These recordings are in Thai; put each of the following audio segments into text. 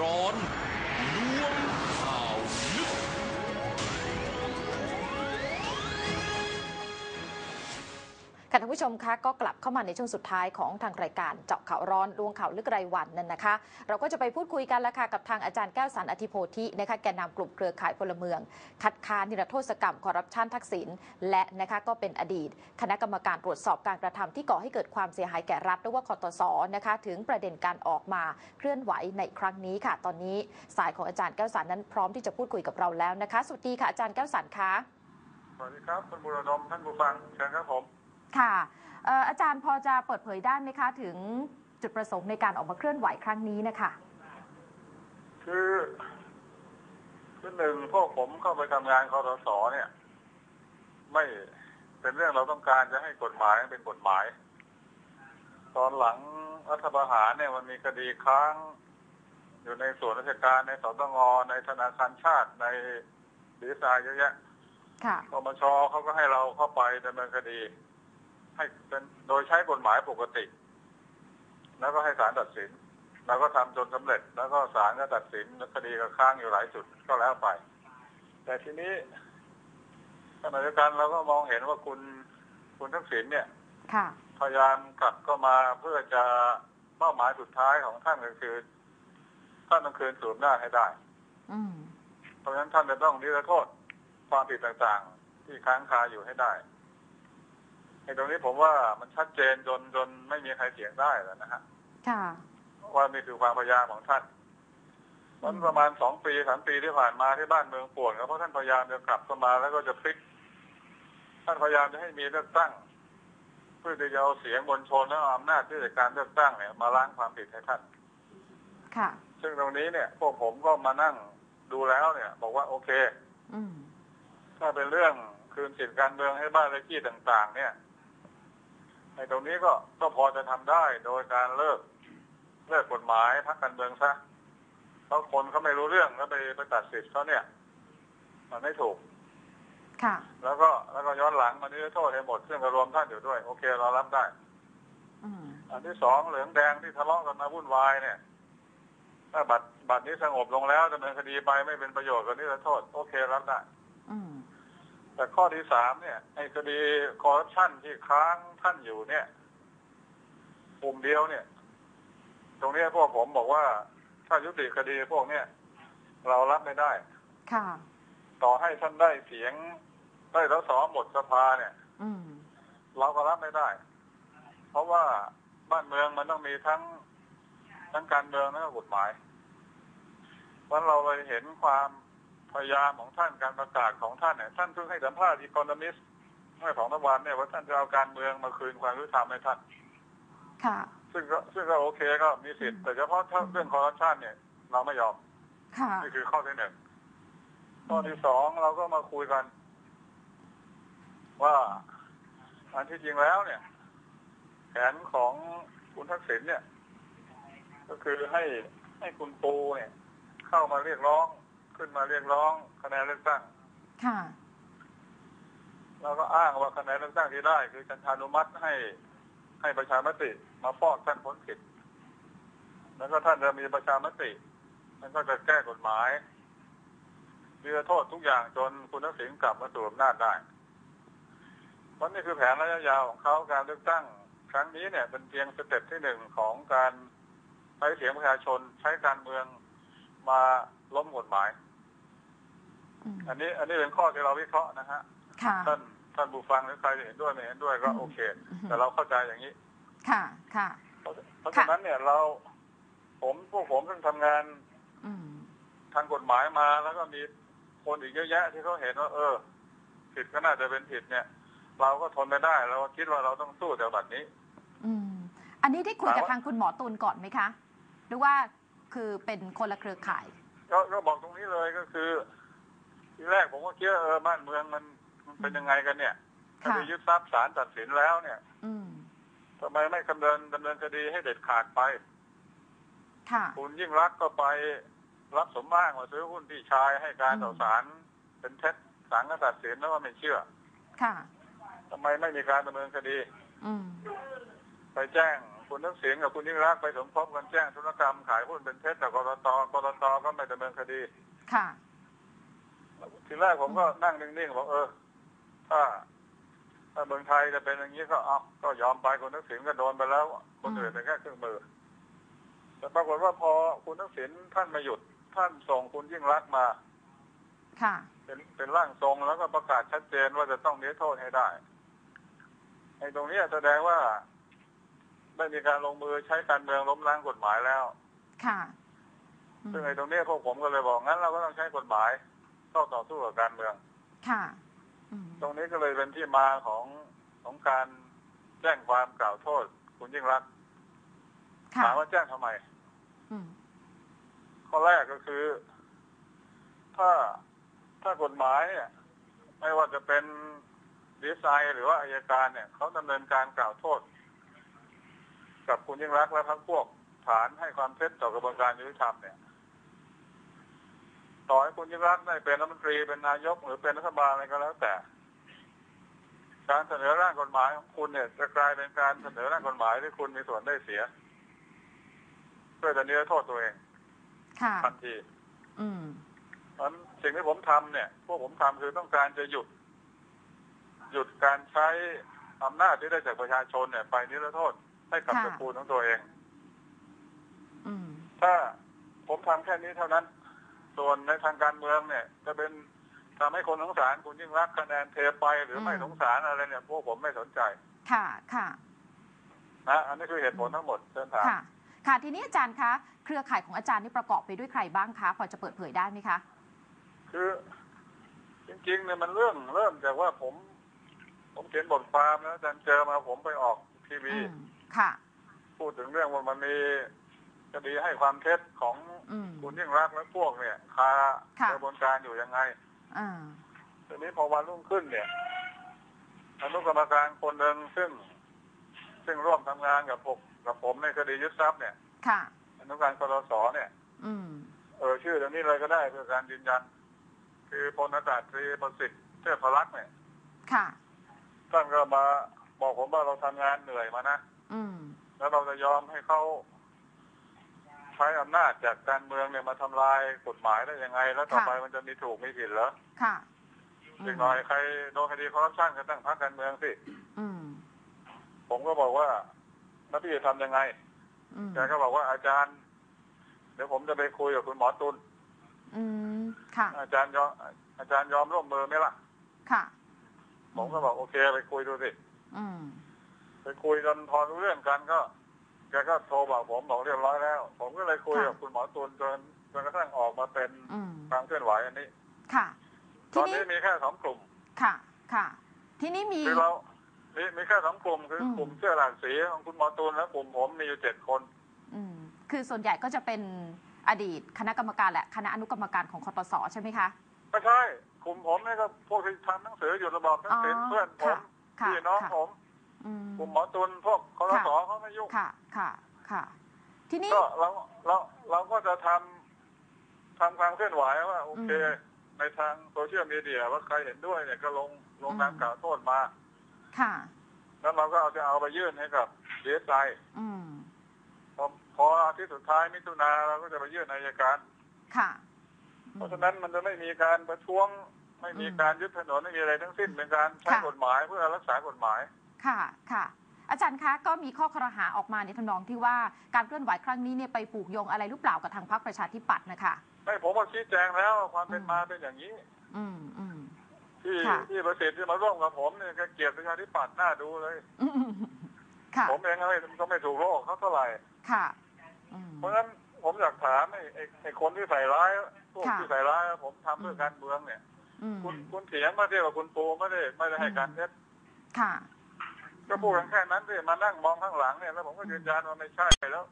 ร้อน ค่ะท่านผู้ชมคะก็กลับเข้ามาในช่วงสุดท้ายของทางรายการเจาะข่าวร้อนลวงข่าวลึกรายวันนั่นนะคะ เราก็จะไปพูดคุยกันแล้วค่ะกับทางอาจารย์แก้วสันอธิโพธินะคะแกนนำกลุ่มเครือข่ายพลเมือง คัดค้านนิรโทษกรรมคอร์รัปชันทักษิณและนะคะก็เป็นอดีต คณะกรรมการตรวจสอบการกระทำที่ก่อให้เกิดความเสียหายแก่รัฐหรือว่าคอตสนะคะถึงประเด็นการออกมาเคลื่อนไหวในครั้งนี้ค่ะ ตอนนี้สายของอาจารย์แก้วสันนั้นพร้อมที่จะพูดคุยกับเราแล้วนะคะสวัสดีค่ะอาจารย์แก้วสันคะสวัสดีครับคุณบุรดมท่านผู้ฟังเชิญครับผม ค่ะเอ่ออาจารย์พอจะเปิดเผยได้ไหมคะถึงจุดประสงค์ในการออกมาเคลื่อนไหวครั้งนี้นะคะคือคือหนึ่งพวกผมเข้าไปทำงานคอรสเนี่ย ไม่เป็นเรื่องเราต้องการจะให้กฎหมายเป็นกฎหมาย ตอนหลังรัฐประหารเนี่ยมันมีคดีค้าง อยู่ในส่วนราชการในสตงในธนาคารชาติในดีไซน์เยอะแยะค่ะปมชเขาก็ให้เราเข้าไปดำเนินคดี ให้เป็นโดยใช้กฎหมายปกติ แล้วก็ให้ศาลตัดสินเราก็ทำจนสำเร็จ แล้วก็ศาลก็ตัดสินคดีก็ค้างอยู่หลายจุดก็แล้วไป แต่ทีนี้ขณะเดียวกันเราก็มองเห็นว่าคุณคุณทักษิณเนี่ยค่ะพยายามกลับเข้ามาเพื่อจะเป้าหมายสุดท้ายของท่านก็คือท่านต้องคืนสู่อำนาจให้ได้อืมเพราะฉะนั้นท่านจะต้องนิรโทษความผิดต่างๆ ที่ค้างคาอยู่ให้ได้ ไอ้ตรงนี้ผมว่ามันชัดเจนจนจนไม่มีใครเถียงได้แล้วนะฮะค่ะว่านี่คือความพยายามของท่านมันประมาณสองปีสามปีที่ผ่านมาที่บ้านเมืองป่วนก็เพราะท่านพยายามจะกลับเข้ามาแล้วก็จะพลิก ท่านพยายามจะให้มีเลือกตั้ง เพื่อที่จะเอาเสียงมวลชนและเอาอำนาจที่จากการเลือกตั้งเนี่ยมาล้างความผิดให้ท่าน ค่ะ ซึ่งตรงนี้เนี่ย พวกผมก็มานั่งดูแล้วเนี่ย บอกว่าโอเค อืมถ้าเป็นเรื่องคืนสิทธิการเมืองให้บ้านเลขที่ต่าง ๆ เนี่ย ในตรงนี้ก็ก็พอจะทำได้โดยการเลิกเลิกกฎหมายพักการเมืองซะเพราะคนเขาไม่รู้เรื่องแล้วไปไปตัดสิทธิ์เขาเนี่ย มันไม่ถูก ค่ะ แล้วก็แล้วก็ย้อนหลังมานิรโทษให้หมดซึ่งก็รวมท่านอยู่ด้วย โอเคเรารับได้อืมอันที่สองเหลืองแดงที่ทะเลาะกันมาวุ่นวายเนี่ย ถ้าบัตรบัตรนี้สงบลงแล้วดำเนินคดีไปไม่เป็นประโยชน์กับนิรโทษ โอเครับได้อืม แต่ข้อที่สามเนี่ยไอ้คดีคอร์รัปชันที่ค้างท่านอยู่เนี่ยกลุ่มเดียวเนี่ย ตรงเนี้ยพวกผมบอกว่า ถ้ายุติคดีพวกเนี้ยเรารับไม่ได้ ค่ะ ต่อให้ท่านได้เสียงได้สสหมดสภาเนี่ย อืมเราก็รับไม่ได้ เพราะว่าบ้านเมืองมันต้องมีทั้งทั้งการเมืองและก็กฎหมายเพราะเราเลยเห็นความ พยายามของท่านการประกาศของท่านเนี่ยท่านเพิ่งให้สัมภาษณ์อีกอนมิสเมื่อสองสามวันเนี่ยว่าท่านจะเอาการเมืองมาคืนความยุติธรรมให้ท่านค่ะ ซึ่งก็ซึ่งก็โอเคก็มีสิทธิ์แต่เฉพาะถ้าเรื่องคอร์รัปชันเนี่ย เราไม่ยอมค่ะนี่คือข้อที่หนึ่งข้อที่สองเราก็มาคุยกัน ว่าอันที่จริงแล้วเนี่ย แผนของคุณทักษิณเนี่ย ก็คือให้ให้คุณปูเนี่ย เข้ามาเรียกร้อง ขึ้นมาเรียกร้องคะแนนเลือกตั้งค่ะแล้วก็อ้างว่าคะแนนเลือกตั้งที่ได้ คือจันทานุมัติให้ให้ประชามติมาฟอกท่านพ้นผิดแล้วก็ท่านจะมีประชามติมันก็จะแก้กฎหมายมีโทษทุกอย่างจนคุณทักษิณกลับมาสู่อำนาจได้เพราะนี่คือแผนระยะยาวของเขาการเลือกตั้งครั้งนี้เนี่ยเป็นเพียงสเต็ปที่หนึ่งของการใช้เสียงประชาชนใช้การเมืองมา ล้มกฎหมายอืมอันนี้ อันนี้เป็นข้อที่เราวิเคราะห์นะฮะค่ะท่านท่านผู้ฟังหรือใครเห็นด้วยไม่เห็นด้วยก็อืมโอเคอืมแต่เราเข้าใจอย่างนี้ ค่ะ ค่ะ เพราะเพราะฉะนั้นเนี่ยเรา ผมพวกผมซึ่งทำงานอืมทางกฎหมายมาแล้วก็มีคนอีกเยอะแยะที่เขาเห็นว่า เออ ผิดก็น่าจะเป็นผิดเนี่ย เราก็ทนไม่ได้เราก็คิดว่าเราต้องสู้แต่บัดนี้ อืม อันนี้ได้คุยกับถามว่าทางคุณหมอตูนก่อนไหมคะ หรือว่าคือเป็นคนละเครือข่าย ก็ก็บอกตรงนี้เลยก็คือ ทีแรกผมก็คิดว่าเออบ้านเมืองมันมันเป็นยังไงกันเนี่ยคค่ะดียึดทรัพย์ศาลตัดสินแล้วเนี่ย อืมทำไมไม่ดำเนินดำเนินคดีให้เด็ดขาดไปค่ะคุณยิ่งรักษณ์ก็ไปรับสมบ้างมาซื้อหุ้นพี่ชายให้การต่อศาลเป็นเท็จศาลก็ตัดสินแล้วว่าไม่เชื่อ ค่ะทำไมไม่มีการดำเนินคดี อืมไปแจ้ง คุณทักษิณกับคุณยิ่งรักษณ์ไปสมคบกันแจ้งธุรกรรมขายหุ้นเป็นเท็จต่อกรตกรตก็ไม่ดำเนินคดี ค่ะ ทีแรกผมก็นั่งนิ่งๆบอกเออ ถ้า ถ้าเมืองไทยจะเป็นอย่างนี้ก็เอาก็ยอมไปคุณทักษิณก็โดนไปแล้ว คนอื่นเป็นแค่เครื่องมือ แต่ปรากฏว่าพอคุณทักษิณท่านไมาหยุด ท่านส่งคุณยิ่งรักษณ์มา ค่ะ เป็นเป็นร่างทรงแล้วก็ประกาศชัดเจนว่าจะต้องนิรโทษให้ได้ไอ้ตรงเนี้ยแสดงว่า ได้มีการลงมือใช้การเมืองล้มล้างกฎหมายแล้ว ค่ะอืมซึ่งไอ้ตรงเนี้ยพวกผมก็เลยบอกงั้นเราก็ต้องใช้กฎหมายเข้าต่อสู้กับการเมือง ค่ะอืมตรงนี้ก็เลยเป็นที่มาของของการแจ้งความกล่าวโทษ คุณยิ่งรักษณ์ค่ะถามว่าแจ้งทำไมอืมข้อแรกก็คือ ถ้าถ้ากฎหมายเนี่ย ไม่ว่าจะเป็นดีไซน์หรือว่าอายการเนี่ยเขาดำเนินการกล่าวโทษ กับคุณยิ่งรักษณ์และพรรคพวกฐานให้ความเท็จต่อกระบวนการยุติธรรมเนี่ยต่อให้คุณยิ่งรักษณ์ได้เป็นรัฐมนตรีเป็นนายกหรือเป็นรัฐบาลอะไรก็แล้วแต่ การเสนอร่างกฎหมายของคุณเนี่ยจะกลายเป็นการเสนอร่างกฎหมายที่คุณมีส่วนได้เสียเพื่อจะนิรโทษตัวเองค่ะทันทีอืมเพราะฉะนั้นสิ่งที่ผมทำเนี่ย พวกผมทำคือต้องการจะหยุด หยุดการใช้อำนาจที่ได้จากประชาชนเนี่ย ไปนิรโทษ ให้กับค่ะตระกูลของตัวเองอืมถ้าผมทำแค่นี้เท่านั้น ส่วนในทางการเมืองเนี่ย จะเป็นทำให้คนสงสารคุณยิ่งรักษณ์คะแนนเทไปหรือไม่สงสารอะไรเนี่ยพวกผมไม่สนใจ ค่ะค่ะนะอันนี้คือเหตุผลทั้งหมดเชิญถามค่ะ ค่ะทีนี้อาจารย์คะเครือข่ายของอาจารย์นี่ประกอบไปด้วยใครบ้างคะพอจะเปิดเผยได้ไหมคะคือจริงๆเนี่ยมันเรื่องเริ่มจากว่าผม ผมเขียนบทความแล้วอาจารย์เจอมาผมไปออกทีวีอืม ค่ะ พูดถึงเรื่องว่ามันมีคดีให้ความเท็จของอืมคุณยิ่งรักษณ์และพวกเนี่ยคาค่ะกระบวนการอยู่ยังไงอ่าทีนี้พอวันรุ่งขึ้นเนี่ยอนุกรรมการคนหนึ่งซึ่ง ซึ่งร่วมทำงานกับผมกับผมในคดียึดทรัพย์เนี่ย ค่ะอนุการกรสเนี่ย อืมเออชื่อเดี๋ยวนี้เลยก็ได้เพื่อการยืนยัน คือพลอากาศตรีประสิทธิ์เทพรักษ์เนี่ย ค่ะท่านก็มาบอกผมว่าเราทำงานเหนื่อยมานะอืม แล้วเราจะยอมให้เขาใช้อำนาจจากการเมืองเนี่ยมาทำลายกฎหมายได้ยังไง แล้วต่อค่ะไปมันจะมีถูกมีผิดเหรอค่ะอีกหน่อยใครโดนคดีคอร์รัปชันก็ตั้งพรรคการเมืองสิอืมผมก็บอกว่าแล้วพี่จะทำยังไงอืมแกก็บอกว่าอาจารย์ เดี๋ยวผมจะไปคุยกับคุณหมอตุลอืมค่ะอาจารย์ยอมอาจารย์ยอมร่วมมือไหมล่ะ ค่ะ ผมก็บอกโอเคไปคุยดูสิ อืม ไปคุยจนพอรู้เรื่องกันก็แกก็โทรบอกผมบอกเรียบร้อยแล้ว ผมก็เลยคุยค่ะกับคุณหมอตุลจนจนกระทั่งออกมาเป็นอืมความเคลื่อนไหวอันนี้ ค่ะตทีอนนี้นี้มีแค่สองกลุ่ม ค่ะ ค่ะ ทีนี้มีคือเรามีมีแค่สองกลุ่มคืออมกลุ่มเสื้อหลากสีของคุณหมอตูนและกลุ่มผมมีอยู่เจ็ดคน อืม คือส่วนใหญ่ก็จะเป็นอดีตคณะกรรมการและคณะอนุกรรมการของคอตสใช่ไหมคะไม่ใช่กลุ่มผมเนี่ยก็พวกที่ทำหนังสืออยู่ระบอบทักษิณอ๋อเพื่อนผมค่ะพี่น้องค่ะผมอืม กลุ่มหมอตูนพวกคอรสอเขาไม่ยุ่งค่ะ ค่ะ ค่ะ ทีนี้ก็เราเราเราก็จะทำทำความเคลื่อนไหวว่า โอเคอืมในทางโซเชียลมีเดียว่าใครเห็นด้วยเนี่ยก็ลงลงนามอืมกล่าวโทษมา ค่ะ แล้วเราก็เอาจะเอาไปยื่นให้กับดีเอสไออืมพอพออาที่สุดท้ายมิถุนาเราก็จะไปยื่นอายการ ค่ะ เพราะฉะนั้นมันจะไม่มีการประท้วงไม่มีการยึดถนนไม่มีอะไรทั้งสิ้นเป็นการใช้ค่ะกฎหมายเพื่อรักษากฎหมาย ค่ะค่ะอาจารย์คะก็มีข้อครหาออกมาในทำนองที่ว่าการเคลื่อนไหวครั้งนี้เนี่ยไปผูกโยงอะไรหรือเปล่ากับทางพรรคประชาธิปัตย์นะคะไม่ผมก็ชี้แจงแล้วว่าความเป็นอืมมาเป็นอย่างนี้ อืมอืมที่ค่ะที่ประสิทธิ์ที่มาร่วมกับผมเนี่ยก็เกลียดประชาธิปัตย์หน้าดูเลยอืมค่ะผมเองก็ไม่ก็ไม่ถูกโลกเขาเท่าไหร่ค่ะอืมเพราะฉะนั้นผมอยากถามไอ้ไอ้ไอ้คนที่ใส่ร้ายพวกค่ะที่ใส่ร้ายผมทำเพื่อการเมืองเนี่ยอืมคุณคุณเถียงมาเทียบกับคุณปูไม่ได้ไม่ได้ให้การเท็จค่ะ ก็พูดกันแค่นั้นสิมานั่งมองข้างหลังเนี่ยแล้วผมก็ยืนยันว่าไม่ใช่แล้ว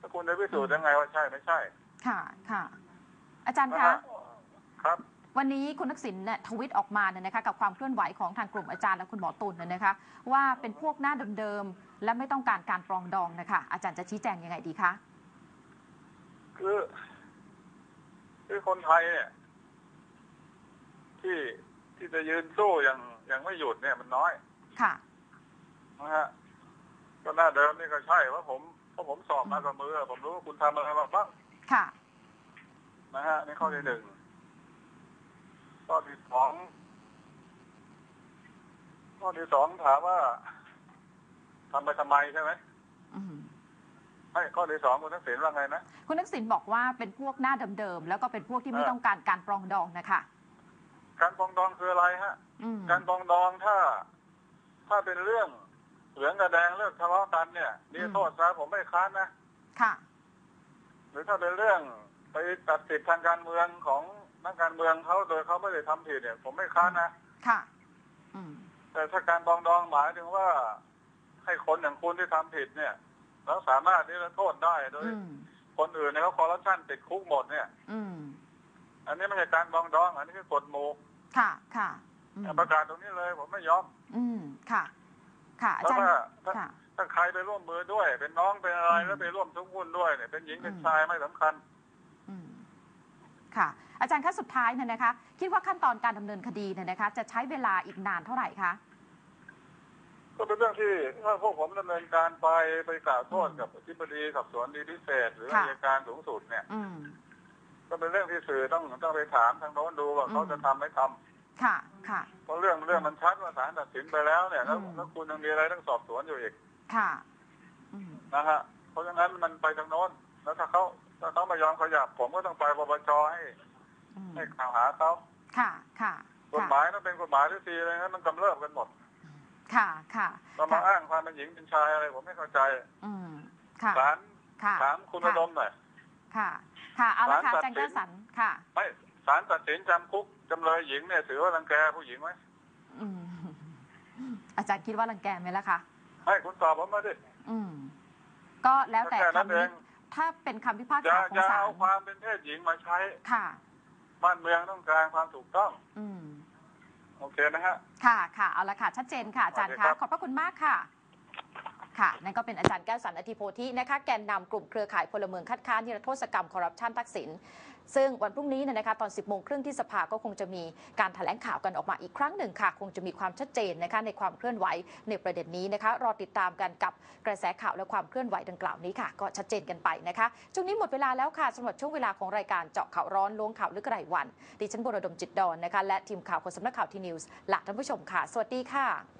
ถ้าคุณจะพิสูจน์ยังไงว่าใช่ไม่ใช่ ค่ะค่ะ อาจารย์นะคะฮะครับวันนี้คุณทักษิณเนี่ยทวิตออกมาเนี่ยนะคะกับความเคลื่อนไหวของทางกลุ่มอาจารย์และคุณหมอตุลเนี่ยนะคะ ว่าเป็นพวกหน้าเดิมๆและไม่ต้องการการปรองดองนะคะอาจารย์จะชี้แจงยังไงดีคะคือคือคนไทยเนี่ยที่ที่จะยืนสู้อย่างอย่างไม่หยุดเนี่ยมันน้อย ค่ะ นะฮะก็หน้าเดิมนี่ก็ใช่ว่าผมเพราะผมสอบมากับมือผมรู้ว่าคุณทำอะไรมาบ้างค่ะ นะฮะนี่ข้อที่หนึ่งข้อที่สองข้อที่สองถามว่าทำไปทำไมใช่ไหมอืมไม่ข้อที่สองคุณทักษิณว่าไงนะคุณทักษิณบอกว่าเป็นพวกหน้าเดิมๆแล้วก็เป็นพวกที่ไม่เออต้องการการปรองดองนะคะการปรองดองคืออะไรฮะอืมการปรองดองถ้า ถ้าเป็นเรื่อง เหลืองกับแดงเรื่องทะเลาะกันเนี่ยนี่โทษซะผมไม่ค้านนะค่ะ หรือถ้าเป็นเรื่องไปตัดสิทธิทางการเมืองของนักการเมืองเขาโดยเขาไม่ได้ทำผิดเนี่ย ผมไม่ค้านนะค่ะอืมแต่ถ้าการปรองดองหมายถึงว่า ให้คนอย่างคุณที่ทำผิดเนี่ยแล้วสามารถที่จะโทษได้โดยอืมคนอื่นเนี่ยเขาคอร์รัปชันติดคุกหมดเนี่ย อืมอันนี้ไม่ใช่การปรองดอง อันนี้คือกฎหมู่ค่ะ ค่ะอืมประกาศตรงนี้เลย ผมไม่ยอม อืมค่ะ ค่ะอาแล้วจารย์ถ้าถ้าค่ะถ้าใครไปร่วมมือด้วย เป็นน้องเป็นอะไรอืมแล้วไปร่วมทุกหุ้นด้วยเนี่ยเป็นหญิงเป็นอืมชายไม่สำคัญอืมค่ะ อาจารย์คะสุดท้ายเนี่ยนะคะ คิดว่าขั้นตอนการดำเนินคดีเนี่ยนะคะ จะใช้เวลาอีกนานเท่าไหร่คะก็เป็นเรื่องที่ถ้าพวกผมดำเนินการไปไปกล่าวโทษอืมกับอธิบดีสอบสวนดีพิเศษ หรือค่ะอัยการสูงสุดเนี่ยอืมก็เป็นเรื่องที่สื่อต้องต้องไปถามทางโน้นดูว่าอืมเขาจะทำไม่ทำ ค่ะ ค่ะ เพราะเรื่องเรื่องมันชัดว่าศาลตัดสินไปแล้วเนี่ยแล้วอืมแล้วคุณยังมีอะไรต้องสอบสวนอยู่อีก ค่ะอืมนะฮะ เพราะฉะนั้นมันไปทางโน้น แล้วถ้าเขาถ้าเขาไม่ยอมขยับ ผมก็ต้องไปปปชให้อืมให้กล่าวหาเขาค่ะ ค่ะกฎหมายนั้นเป็นกฎหมายที่ทีเลยนะมันกำเริบกันหมด ค่ะ ค่ะเรามาอ้างความเป็นหญิงเป็นชายอะไรผมไม่เข้าใจ อืมค่ะศาลค่ะถามคุณค่ะอารมณ์หน่อยค่ะ ค่ะเอาละค่ะศาลอาจารย์ตัแก้ดวสินสันค่ะไม่ศาลตัดสินจำคุก จำเลยหญิงเนี่ยถือว่ารังแกผู้หญิงไหมอืมอาจารย์คิดว่ารังแกไหมล่ะคะให้คุณตอบผมมาดิอืม ก็แล้วแต่แค่นั้นคำวิเองถ้าเป็นคำพิพากอย่าษาของอย่าศาเอาลความเป็นเพศหญิงมาใช้ ค่ะ บ้านเมืองต้องการความถูกต้อง อืม โอเคนะฮะ ค่ะค่ะเอาละค่ะ ชัดเจนค่ะอาจารย์สวัสดีคะครับขอบพระคุณมากค่ะ ค่ะนั่นก็เป็นอาจารย์แก้วสันอธิโพธินะคะแกนนำกลุ่มเครือข่ายพลเมืองคัดค้านนิรโทษกรรมคอร์รัปชันทักษิณซึ่งวันพรุ่งนี้เนยนะคะตอน 10 โมงครึ่งที่สภาก็คงจะมีการถแถลงข่าวกันออกมาอีกครั้งหนึ่งค่ะ คงจะมีความชัดเจนนะคะในความเคลื่อนไหวในประเด็นนี้นะคะ รอติดตามกันกับกระแสข่าวและความเคลื่อนไหวดังกล่าวนี้ค่ะ ก็ชัดเจนกันไปนะคะช่วงนี้หมดเวลาแล้วค่ะสำหรับช่วงเวลาของรายการเจาะข่าวร้อนล้วงข่าวลึกรายวันดิฉันบุรดมจิตดอนนะคะและทีมข่าวคนสำนักข่าวทีนิวส์ลาท่านผู้ชมค่ะ สวัสดีค่ะ